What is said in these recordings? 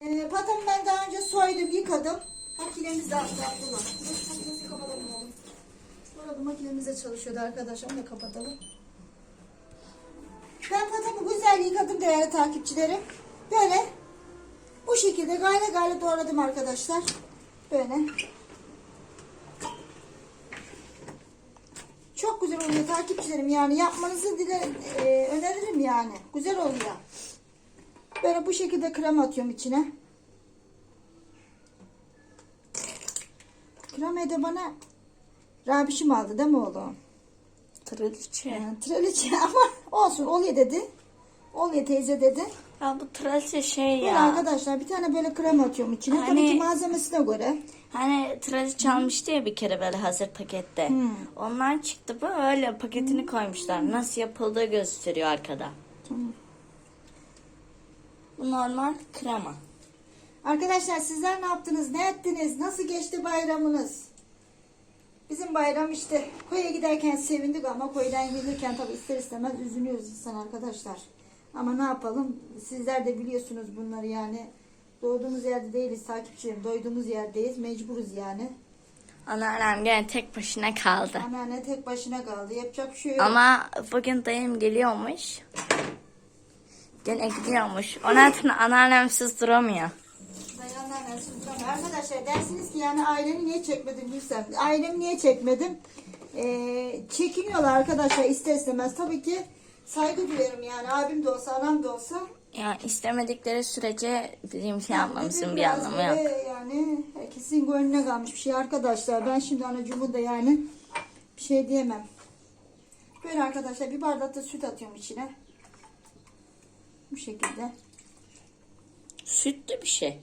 Ee, patamı ben daha önce soydum, yıkadım. Makinemiz de attı Abdullah. Dur, Makinesi kapatalım oğlum. Burada makinemizde çalışıyordu arkadaşlar. Onu kapatalım. Ben patamı güzel yıkadım değerli takipçilerim. Böyle bu şekilde gayre gayre doğradım arkadaşlar. Böyle. Çok güzel oluyor takipçilerim yani yapmanızı dile, e, öneririm yani. Güzel oluyor. Böyle bu şekilde krem atıyorum içine. Kremayı da bana Rabişim aldı değil mi oğlum? Traliçe. Yani, traliçe ama olsun oluyor dedi. Oluyor teyze dedi. Ya bu traliçe şey Böyle ya. arkadaşlar bir tane böyle krem atıyorum içine. Tabii Hani- ki malzemesine göre. Hani traliçe almıştı ya bir kere böyle hazır pakette. Hmm. Onlar çıktı bu öyle paketini koymuşlar. Nasıl yapıldığı gösteriyor arkada. Tamam. Bu normal krema. Arkadaşlar sizler ne yaptınız? Ne ettiniz? Nasıl geçti bayramınız? Bizim bayram işte koya giderken sevindik ama koydan gelirken tabii ister istemez üzülüyoruz insan arkadaşlar. Ama ne yapalım? Sizler de biliyorsunuz bunları yani. Doğduğumuz yerde değiliz takipçilerim. Doyduğumuz yerdeyiz. Mecburuz yani. Anneannem gene tek başına kaldı. Anneanne tek başına kaldı. Yapacak bir şey yok. Ama bugün dayım geliyormuş. Gene gidiyormuş. Ondan sonra anneannemsiz duramıyor. Arkadaşlar dersiniz ki yani ailemi niye çekmedim Gülsem? Ailemi niye çekmedim? Ee, çekiniyorlar arkadaşlar ister istemez. Tabii ki saygı duyarım yani. Abim de olsa anam da olsa. Yani istemedikleri sürece bizim şey yapmamızın bir anlamı yok. Yani herkesin gönlüne kalmış bir şey arkadaşlar. Ben şimdi anacığımı da yani bir şey diyemem. Böyle arkadaşlar bir bardak da süt atıyorum içine. Bu şekilde. Sütlü bir şey.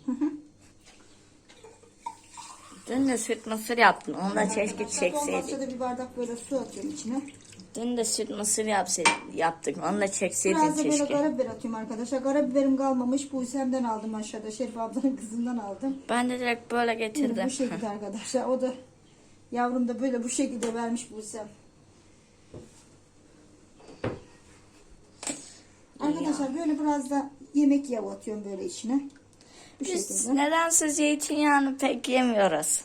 Dün de süt mısır yaptın. Onu da keşke çekseydik. da bir bardak böyle su atıyorum içine. Dün de süt mısır yapsaydık, yaptık. Onu da çekseydin Biraz da böyle keşke. karabiber atıyorum arkadaşlar. Karabiberim kalmamış. Bu Buse'mden aldım aşağıda. Şerif ablanın kızından aldım. Ben de direkt böyle Böyle getirdim. bu şekilde arkadaşlar. O da yavrum da böyle bu şekilde vermiş Buse'm. Arkadaşlar böyle biraz da yemek yağı atıyorum böyle içine. Bu Biz şekilde. nedense zeytinyağını pek yemiyoruz.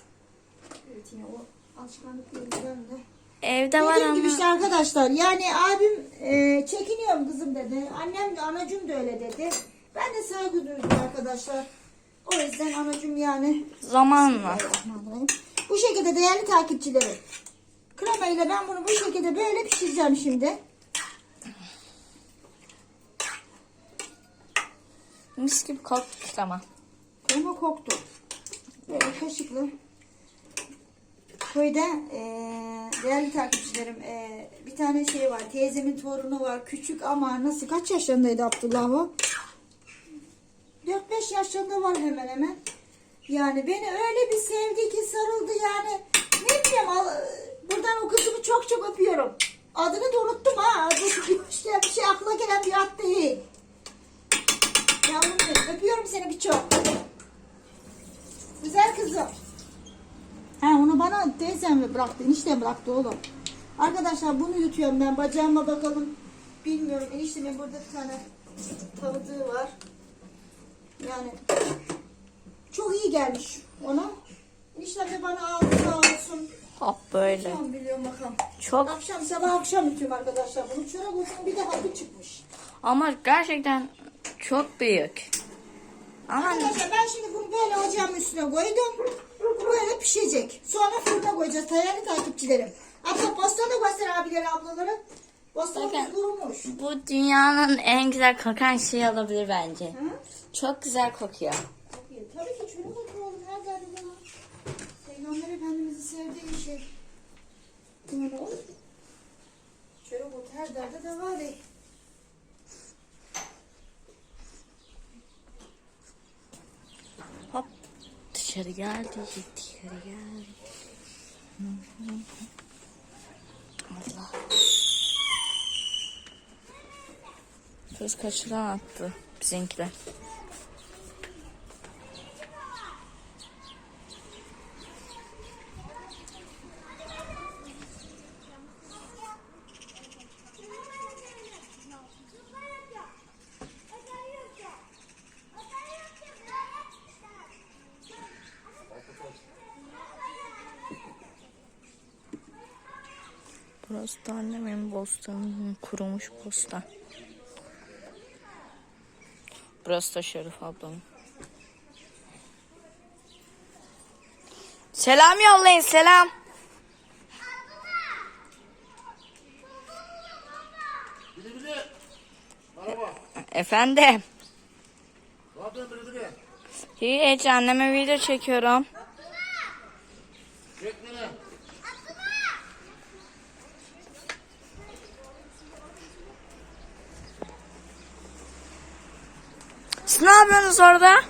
Evet yine o alışkanlık yüzünden de. Evde var Dediğim gibi ama işte arkadaşlar yani abim e, çekiniyorum kızım dedi. Annem de anacım da öyle dedi. Ben de saygı duydum arkadaşlar. O yüzden anacım yani zamanla. Bu şekilde değerli takipçilerim. Krema ile ben bunu bu şekilde böyle pişireceğim şimdi. Mis gibi koktu ama. Krema koktu. Böyle kaşıklı. Köyde eee değerli takipçilerim eee, bir tane şey var. Teyzemin torunu var. Küçük ama nasıl kaç yaşlarındaydı Abdullah o? 4-5 yaşlarında var hemen hemen. Yani beni öyle bir sevdi ki sarıldı yani. Ne bileyim buradan o kızımı çok çok öpüyorum. Adını da unuttum ha. Adı bir şey aklıma gelen bir ad değil. Yavrum benim öpüyorum seni birçok. Güzel kızım. Ha onu bana teyzem bıraktı, eniştem bıraktı oğlum. Arkadaşlar bunu yutuyorum ben. Bacağıma bakalım. Bilmiyorum. Eniştemin burada bir tane tanıdığı var. Yani çok iyi gelmiş ona. Eniştem de bana aldı sağ olsun. Hop böyle. Tamam biliyorum bakalım. Çok Akşam sabah akşam yutuyorum arkadaşlar. Bunu çörek otunun bir de hapı çıkmış. ama gerçekten çok büyük. Ama Arkadaşlar ben şimdi bunu böyle ocağın üstüne koydum. Bu böyle pişecek. Sonra fırına koyacağız. Değerli takipçilerim. Abla bostan da göster abileri ablaları. Bostanımız Bakın. kurumuş. bu dünyanın en güzel kokan şeyi olabilir bence. Hı? Çok güzel kokuyor. Tabii ki çörek otu oğlum her yerde de var. Peygamber Efendimiz'i sevdiği şey. Böyle olur. Çörek otu her yerde de var. ey. Hop dışarı geldi, dışarı geldi. Allah. Kız kaçıran bizimkiler. Burası da annemin bostanı. Kurumuş bostan. Burası da Şerif ablamın. Selam yollayın selam. Merhaba. Efendim. Ne yapıyorsun? Hiç anneme video çekiyorum. Siz ne yapıyorsunuz orada?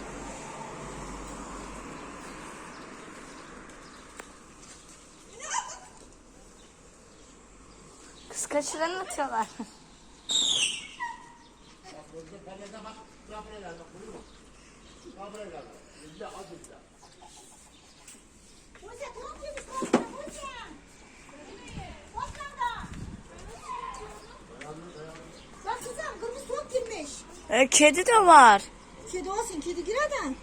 Kız kaçıran atıyorlar. Bak. Kızım kırmızı tavuk girmiş. E, kedi de var. Kedi olsun kedi gireden.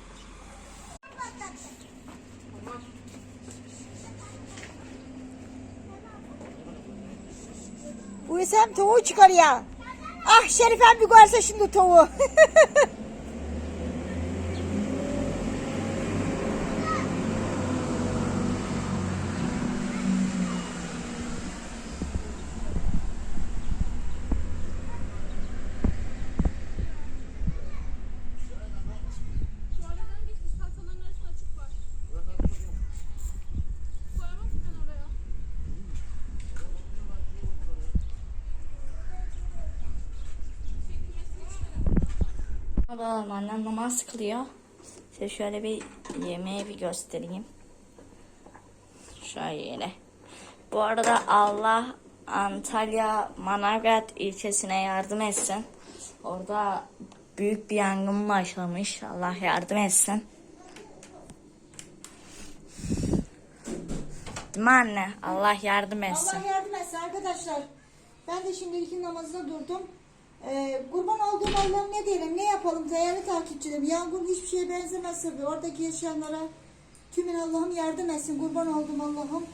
Bu isem tavuğu çıkarıyor. Ah Şerifem bir görse şimdi tavuğu. Bakalım annem namaz kılıyor. Size şöyle bir yemeği bir göstereyim. Şöyle. Bu arada Allah Antalya Manavgat ilçesine yardım etsin. Orada büyük bir yangın başlamış. Allah yardım etsin. Değil mi anne? Allah yardım etsin. Allah yardım etsin arkadaşlar. Ben de şimdi ilkin namazına durdum. Ee, kurban olduğum Allah'ım ne diyelim yapalım değerli takipçilerim. Yangın hiçbir şeye benzemez tabii. Oradaki yaşayanlara tümün Allah'ım yardım etsin. Kurban olduğum Allah'ım.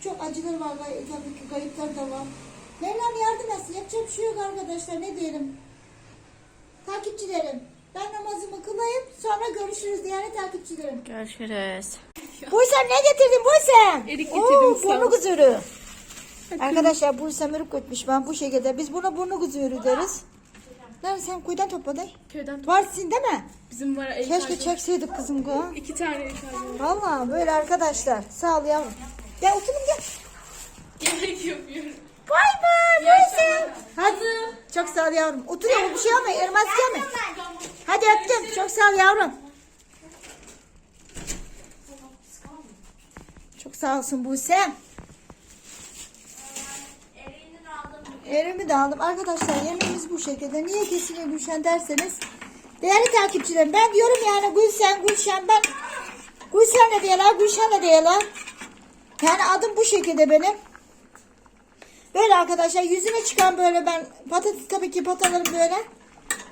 Çok acılar var tabii ki kayıplar da var. Mevlam yardım etsin. Yapacak bir şey yok arkadaşlar ne diyelim. Takipçilerim. Ben namazımı kılayım sonra görüşürüz değerli takipçilerim. Görüşürüz. Buysem ne getirdin Buysem? Erik Oo, getirdim, sağ burnu kızırı. Arkadaşlar Buysem erik götmüş ben bu şekilde. Biz buna burnu kızırı deriz. Lan sen kuyudan topladın. Köyden Var sizin değil mi? bizim var el Keşke çekseydik kızım bu. İki tane el. Valla böyle arkadaşlar. Sağ ol yavrum. Gel oturun gel. Gerek yapıyorum. Bay bay Buysem. Hadi. Çok sağ ol yavrum. Oturuyor bir şey ama elmas gelme. Hadi öptüm. Çok sağ ol yavrum. Çok sağ olsun Buysem. Elimi de aldım. Arkadaşlar yemeğimiz bu şekilde. Niye kesiliyor Gülşen derseniz. Değerli takipçilerim ben diyorum yani Gülşen Gülşen ben Gülşen de diyorlar Gülşen de diyorlar. Yani adım bu şekilde benim. Böyle arkadaşlar yüzüne çıkan böyle ben patates tabii ki patalarım böyle.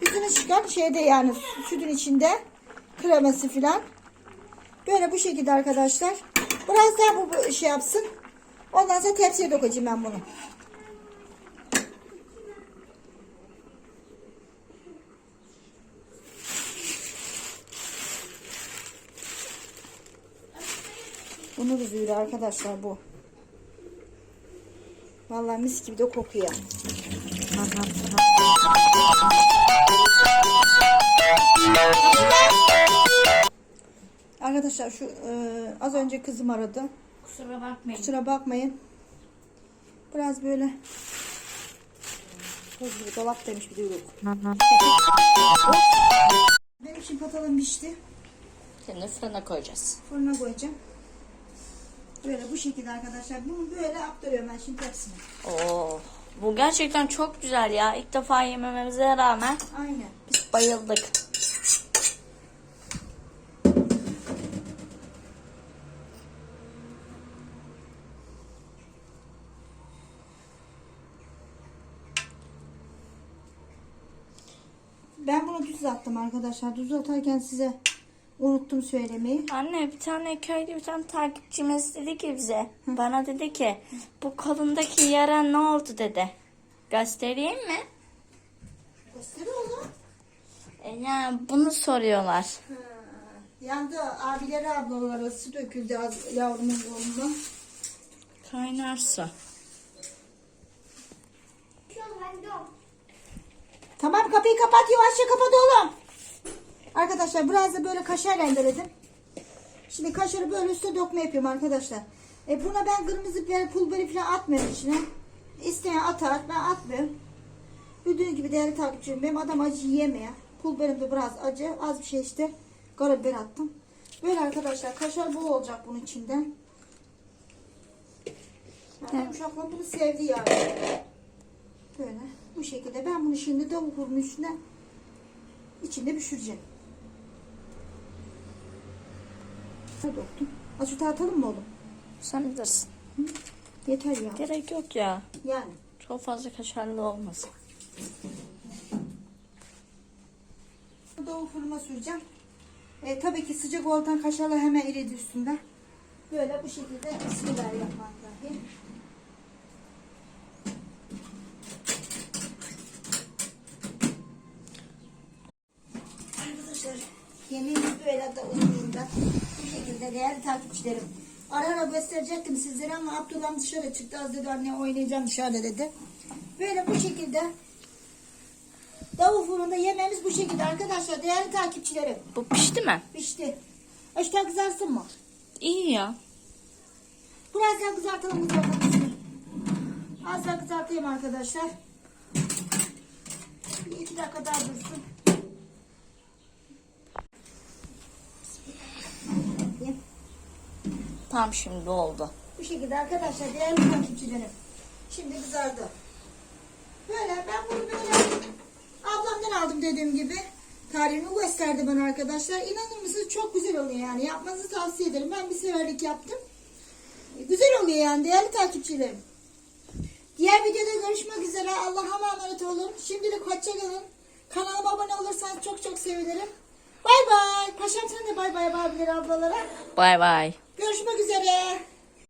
Yüzüne çıkan şeyde yani sütün içinde kreması filan. Böyle bu şekilde arkadaşlar. Biraz daha bu bu şey yapsın. Ondan sonra tepsiye dokacağım ben bunu. Bunu üzüyor arkadaşlar bu. Vallahi mis gibi de kokuyor. Arkadaşlar şu e, az önce kızım aradı. Kusura bakmayın. Kusura bakmayın. Biraz böyle toz gibi dolap demiş bir de yok. Benim için patalım pişti. Şimdi fırına koyacağız. Fırına koyacağım. Böyle bu şekilde arkadaşlar. Bunu böyle aktarıyorum ben şimdi tepsime. Oo, bu gerçekten çok güzel ya. İlk defa yemememize rağmen Aynen. biz bayıldık. Ben bunu düz attım arkadaşlar. Düz atarken size Unuttum söylemeyi. Anne bir tane köyde bir tane takipçimiz dedi ki bize. Bana dedi ki bu kolundaki yara ne oldu dedi. Göstereyim mi? Göster oğlum. E, yani bunu soruyorlar. Ha, Yandı abileri ablaları su döküldü az yavrumun kolundan. Kaynar su. Tamam kapıyı kapat yavaşça kapat oğlum. Arkadaşlar biraz da böyle kaşar rendeledim. Şimdi kaşarı böyle üstüne dökme yapıyorum arkadaşlar. E buna ben kırmızı biber, pul biberi falan atmıyorum içine. İsteyen atar ben atmıyorum. Bildiğiniz gibi değerli takipçilerim benim adam acı yiyemiyor. Pul biberim de biraz acı. Az bir şey işte. Karabiber attım. Böyle arkadaşlar kaşar bol olacak bunun içinde. Yani uşaklar bunu sevdi yani. Böyle bu şekilde. Ben bunu şimdi tavuğun üstüne içinde pişireceğim. Ne döktüm? Azıcık atalım mı oğlum? Sen bilirsin. Yeter ya. Gerek yok ya. Yani. Çok fazla kaşarlı olmasın. Doğu fırına süreceğim. E, tabii ki sıcak olduğundan kaşarlar hemen eridi üstünden. Böyle bu şekilde Bismillahirrahmanirrahim. Arkadaşlar yemeğimiz böyle de uyumunda. Şekilde değerli takipçilerim. Ara ara gösterecektim sizlere ama Abdullah dışarı çıktı. Az dedi anne oynayacağım dışarıda dedi. Böyle bu şekilde Davul fırında yemeğimiz bu şekilde arkadaşlar. Değerli takipçilerim. Bu pişti mi? Pişti. Aşağı kızarsın mı? İyi ya. Biraz daha kızartalım kızartalım. Az daha kızartayım arkadaşlar. Bir iki dakika daha dursun. Bismillahirrahmanirrahim. Tam şimdi oldu. Bu şekilde arkadaşlar değerli takipçilerim. Şimdi kızardı. Böyle ben bunu böyle ablamdan aldım dediğim gibi. Tarifini gösterdi bana arkadaşlar. İnanır mısınız çok güzel oluyor yani. Yapmanızı tavsiye ederim. Ben bir seferlik yaptım. E, Güzel oluyor yani değerli takipçilerim. Diğer videoda görüşmek üzere. Allah'a emanet olun. Şimdilik hoşçakalın. Kanalıma abone olursanız çok çok sevinirim. Bay bay. Paşam sen de bay bay abileri ablalara. Bay bay. Görüşmek üzere.